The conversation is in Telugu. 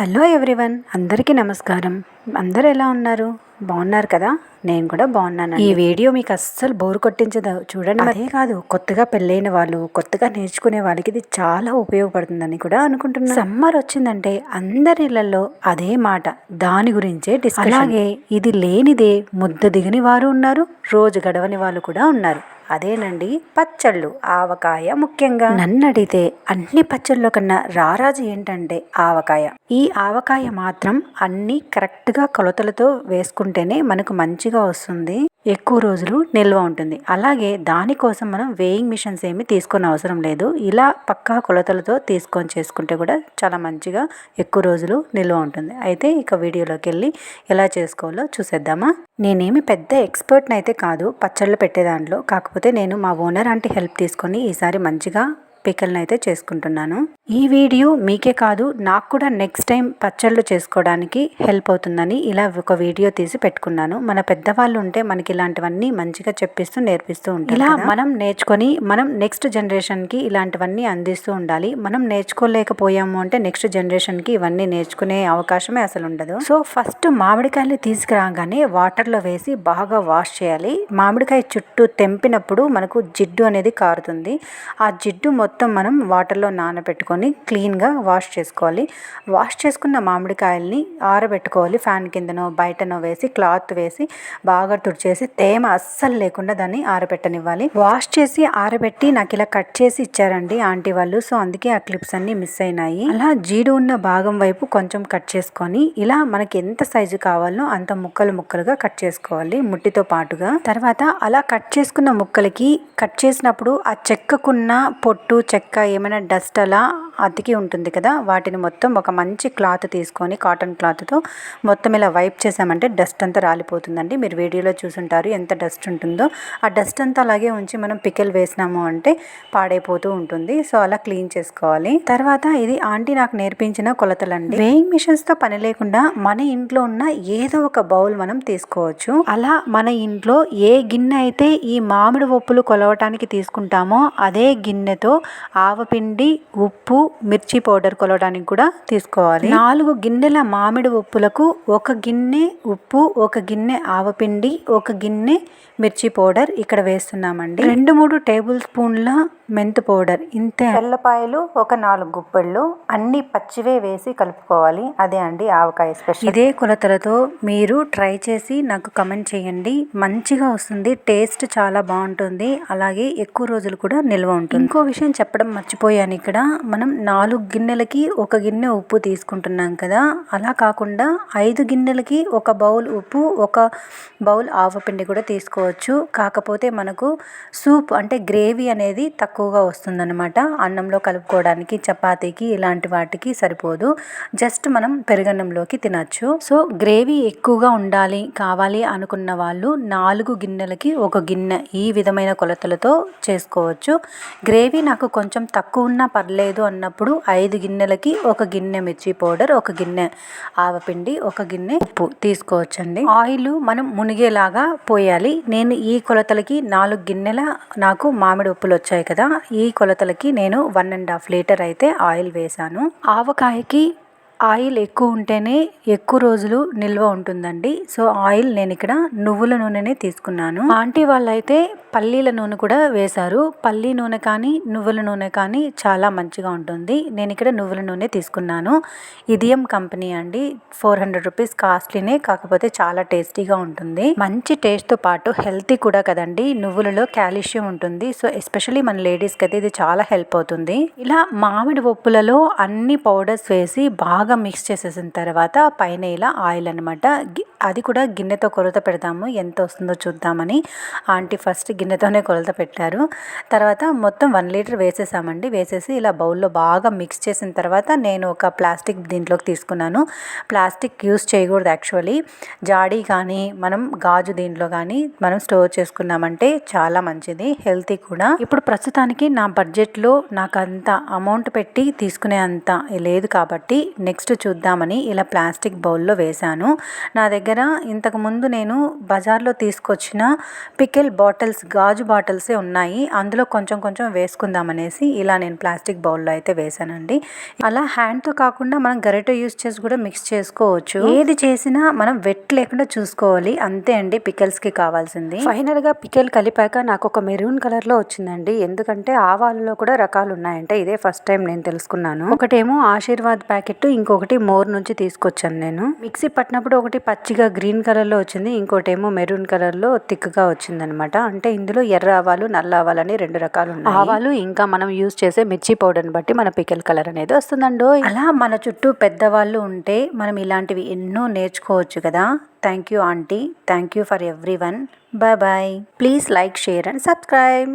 హలో ఎవ్రీవన్ అందరికీ నమస్కారం. అందరూ ఎలా ఉన్నారు? బాగున్నారు కదా? నేను కూడా బాగున్నాను ఈ వీడియో మీకు అస్సలు బోర్ కొట్టించదు. చూడండి అదే కాదు కొత్తగా పెళ్ళైన వాళ్ళు కొత్తగా నేర్చుకునే వాళ్ళకి ఇది చాలా ఉపయోగపడుతుందని కూడా అనుకుంటున్నాను. సమ్మర్ వచ్చిందంటే అందరి ఇళ్ళలో అదే మాట దాని గురించే డిస్కషన్. అలాగే ఇది లేనిదే ముద్ద దిగని వారు ఉన్నారు రోజు గడవని వాళ్ళు కూడా ఉన్నారు. అదేనండి పచ్చళ్ళు ఆవకాయ ముఖ్యంగా. నన్ను అడిగితే అన్ని పచ్చళ్ళు కన్నా రారాజు ఏంటంటే ఆవకాయ. ఈ ఆవకాయ మాత్రం అన్ని కరెక్ట్గా కొలతలతో వేసుకుంటేనే మనకు మంచిగా వస్తుంది. ఎక్కువ రోజులు నిల్వ ఉంటుంది. అలాగే దానికోసం మనం వేయింగ్ మిషన్స్ ఏమి తీసుకొని అవసరం లేదు. ఇలా పక్కా కొలతలతో తీసుకొని చేసుకుంటే కూడా చాలా మంచిగా ఎక్కువ రోజులు నిల్వ ఉంటుంది. అయితే ఇక వీడియోలోకి వెళ్ళి ఎలా చేసుకోవాలో చూసేద్దామా? నేనేమి పెద్ద ఎక్స్పర్ట్ని అయితే కాదు పచ్చళ్ళు పెట్టే దాంట్లో. కాకపోతే నేను మా ఓనర్ అంటే హెల్ప్ తీసుకొని ఈసారి మంచిగా పికల్ని అయితే చేసుకుంటున్నాను. ఈ వీడియో మీకే కాదు నాకు కూడా నెక్స్ట్ టైం పచ్చళ్ళు చేసుకోవడానికి హెల్ప్ అవుతుందని ఇలా ఒక వీడియో తీసి పెట్టుకున్నాను. మన పెద్దవాళ్ళు ఉంటే మనకి ఇలాంటివన్నీ మంచిగా చెప్పిస్తూ నేర్పిస్తూ ఉంటారు ఇలా మనం నేర్చుకొని మనం నెక్స్ట్ జనరేషన్కి ఇలాంటివన్నీ అందిస్తూ ఉండాలి. మనం నేర్చుకోలేకపోయాము అంటే నెక్స్ట్ జనరేషన్కి ఇవన్నీ నేర్చుకునే అవకాశమే అసలు ఉండదు. సో ఫస్ట్ మామిడికాయలు తీసుకురాగానే వాటర్లో వేసి బాగా వాష్ చేయాలి. మామిడికాయ చుట్టూ తెంపినప్పుడు మనకు జిడ్డు అనేది కారుతుంది. ఆ జిడ్డు మొత్తం మనం వాటర్లో నానబెట్టుకొని క్లీన్గా వాష్ చేసుకోవాలి. వాష్ చేసుకున్న మామిడికాయల్ని ఆరబెట్టుకోవాలి. ఫ్యాన్ కిందనో బయటనో వేసి క్లాత్ వేసి బాగా తుడిచేసి తేమ అస్సలు లేకుండా దాన్ని ఆరబెట్టనివ్వాలి. వాష్ చేసి ఆరబెట్టి నాకు ఇలా కట్ చేసి ఇచ్చారండి ఆంటీ వాళ్ళు. సో అందుకే ఆ క్లిప్స్ అన్ని మిస్ అయినాయి. అలా జీడు ఉన్న భాగం వైపు కొంచెం కట్ చేసుకొని ఇలా మనకి ఎంత సైజు కావాలో అంత ముక్కలు ముక్కలుగా కట్ చేసుకోవాలి ముట్టితో పాటుగా. తర్వాత అలా కట్ చేసుకున్న ముక్కలకి కట్ చేసినప్పుడు ఆ చెక్కకున్న పొట్టు చెక్క ఏమైనా డస్ట్ అలా అతికి ఉంటుంది కదా వాటిని మొత్తం ఒక మంచి క్లాత్ తీసుకొని కాటన్ క్లాత్తో మొత్తం ఇలా వైప్ చేసామంటే డస్ట్ అంతా రాలిపోతుందండి. మీరు వీడియోలో చూసుంటారు ఎంత డస్ట్ ఉంటుందో. ఆ డస్ట్ అంతా అలాగే ఉంచి మనం పికెల్ వేసినాము అంటే పాడైపోతూ ఉంటుంది. సో అలా క్లీన్ చేసుకోవాలి. తర్వాత ఇది ఆంటీ నాకు నేర్పించిన కొలతలండి. వేయింగ్ మిషన్స్తో పని లేకుండా మన ఇంట్లో ఉన్న ఏదో ఒక బౌల్ మనం తీసుకోవచ్చు. అలా మన ఇంట్లో ఏ గిన్నె అయితే ఈ మామిడి ఒప్పులు కొలవటానికి తీసుకుంటామో అదే గిన్నెతో ఆవపిండి ఉప్పు మిర్చి పౌడర్ కొలవడానికి కూడా తీసుకోవాలి. నాలుగు గిన్నెల మామిడి ఉప్పులకు ఒక గిన్నె ఉప్పు ఒక గిన్నె ఆవపిండి ఒక గిన్నె మిర్చి పౌడర్ ఇక్కడ వేస్తున్నామండి. రెండు మూడు టేబుల్ స్పూన్ల మెంతు పౌడర్. ఇంతే. తెల్లపాయలు ఒక నాలుగు గుప్పెళ్ళు. అన్ని పచ్చివే వేసి కలుపుకోవాలి. అదే అండి ఆవకాయ స్పెషల్. ఇదే కొలతలతో మీరు ట్రై చేసి నాకు కమెంట్ చేయండి. మంచిగా వస్తుంది టేస్ట్ చాలా బాగుంటుంది. అలాగే ఎక్కువ రోజులు కూడా నిల్వ ఉంటుంది. ఇంకో విషయం చెప్పడం మర్చిపోయాను ఇక్కడ. మనం నాలుగు గిన్నెలకి ఒక గిన్నె ఉప్పు తీసుకుంటున్నాం కదా. అలా కాకుండా ఐదు గిన్నెలకి ఒక బౌల్ ఉప్పు ఒక బౌల్ ఆవపిండి కూడా తీసుకోవచ్చు. కాకపోతే మనకు సూప్ అంటే గ్రేవీ అనేది తక్కువగా వస్తుందన్నమాట. అన్నంలో కలుపుకోవడానికి చపాతీకి ఇలాంటి వాటికి సరిపోదు. జస్ట్ మనం పెరుగన్నంలోకి తినచ్చు. సో గ్రేవీ ఎక్కువగా ఉండాలి కావాలి అనుకున్న వాళ్ళు నాలుగు గిన్నెలకి ఒక గిన్నె ఈ విధమైన కొలతలతో చేసుకోవచ్చు. గ్రేవీ నాకు కొంచెం తక్కువ ఉన్నా పర్లేదు అన్న అన్నప్పుడు ఐదు గిన్నెలకి ఒక గిన్నె మిర్చి పౌడర్ ఒక గిన్నె ఆవపిండి ఒక గిన్నె ఉప్పు తీసుకోవచ్చండి. ఆయిల్ మనం మునిగేలాగా పోయాలి. నేను ఈ కొలతలకి నాలుగు గిన్నెల నాకు మామిడి ఉప్పులు వచ్చాయి కదా ఈ కొలతలకి నేను వన్ అండ్ హాఫ్ లీటర్ అయితే ఆయిల్ వేసాను ఆవకాయకి ఆయిల్ ఎక్కువ ఉంటేనే ఎక్కువ రోజులు నిల్వ ఉంటుందండి. సో ఆయిల్ నేను ఇక్కడ నువ్వుల నూనెనే తీసుకున్నాను. ఆంటీ వాళ్ళైతే పల్లీల నూనె కూడా వేశారు. పల్లీ నూనె కానీ నువ్వుల నూనె కానీ చాలా మంచిగా ఉంటుంది. నేను ఇక్కడ నువ్వుల నూనె తీసుకున్నాను. ఇదియం కంపెనీ అండి. ఫోర్ హండ్రెడ్ రూపీస్ కాస్ట్లీనే కాకపోతే చాలా టేస్టీగా ఉంటుంది. మంచి టేస్ట్తో పాటు హెల్తీ కూడా కదండి. నువ్వులలో కాల్షియం ఉంటుంది. సో ఎస్పెషలీ మన లేడీస్కి అయితే ఇది చాలా హెల్ప్ అవుతుంది. ఇలా మామిడి పప్పులలో అన్ని పౌడర్స్ వేసి బాగా బాగా మిక్స్ చేసేసిన తర్వాత పైన ఇలా ఆయిల్ అనమాట అది కూడా గిన్నెతో కొలత పెడదాము. ఎంత వస్తుందో చూద్దామని ఆంటీ ఫస్ట్ గిన్నెతోనే కొలత పెట్టారు. తర్వాత మొత్తం వన్ లీటర్ వేసేసామండి. వేసేసి ఇలా బౌల్లో బాగా మిక్స్ చేసిన తర్వాత నేను ఒక ప్లాస్టిక్ దీంట్లోకి తీసుకున్నాను. ప్లాస్టిక్ యూస్ చేయకూడదు యాక్చువల్లీ. జాడీ కానీ మనం గాజు దీంట్లో కానీ మనం స్టోర్ చేసుకున్నామంటే చాలా మంచిది హెల్తీ కూడా. ఇప్పుడు ప్రస్తుతానికి నా బడ్జెట్లో నాకు అంత అమౌంట్ పెట్టి తీసుకునే అంత లేదు కాబట్టి నెక్స్ట్ నెక్స్ట్ చూద్దామని ఇలా ప్లాస్టిక్ బౌల్లో వేశాను. నా దగ్గర దగ్గర ఇంతకుముందు నేను బజార్లో తీసుకొచ్చిన పికిల్ బాటిల్స్ గాజు బాటిల్సే ఉన్నాయి. అందులో కొంచెం కొంచెం వేసుకుందాం అనేసి ఇలా నేను ప్లాస్టిక్ బౌల్లో అయితే వేసానండి అలా హ్యాండ్తో కాకుండా మనం గరిటె యూస్ చేసి కూడా మిక్స్ చేసుకోవచ్చు. ఏది చేసినా మనం వెట్ లేకుండా చూసుకోవాలి. అంతే అండి పికెల్స్కి కావాల్సింది. ఫైనల్గా పికెల్ కలిపాక నాకు ఒక మెరూన్ కలర్లో వచ్చిందండి. ఎందుకంటే ఆవాలలో కూడా రకాలు ఉన్నాయంటే ఇదే ఫస్ట్ టైం నేను తెలుసుకున్నాను. ఒకటేమో ఆశీర్వాద్ ప్యాకెట్ ఇంకొకటి మోర్ నుంచి తీసుకొచ్చాను నేను. మిక్సీ పట్టినప్పుడు ఒకటి పచ్చి పచ్చిగా గ్రీన్ కలర్లో వచ్చింది ఇంకోటేమో మెరూన్ కలర్లో థిక్గా వచ్చిందనమాట. అంటే ఇందులో ఎర్ర ఆవాలు నల్ల ఆవాలు అని రెండు రకాలు ఉన్నాయి. ఆవాలు ఇంకా మనం యూస్ చేసే మిర్చి పౌడర్ని బట్టి మన పికెల్ కలర్ అనేది వస్తుందండో అలా మన చుట్టూ పెద్దవాళ్ళు ఉంటే మనం ఇలాంటివి ఎన్నో నేర్చుకోవచ్చు కదా. Thank you aunty thank you for everyone bye bye. Please like share and subscribe.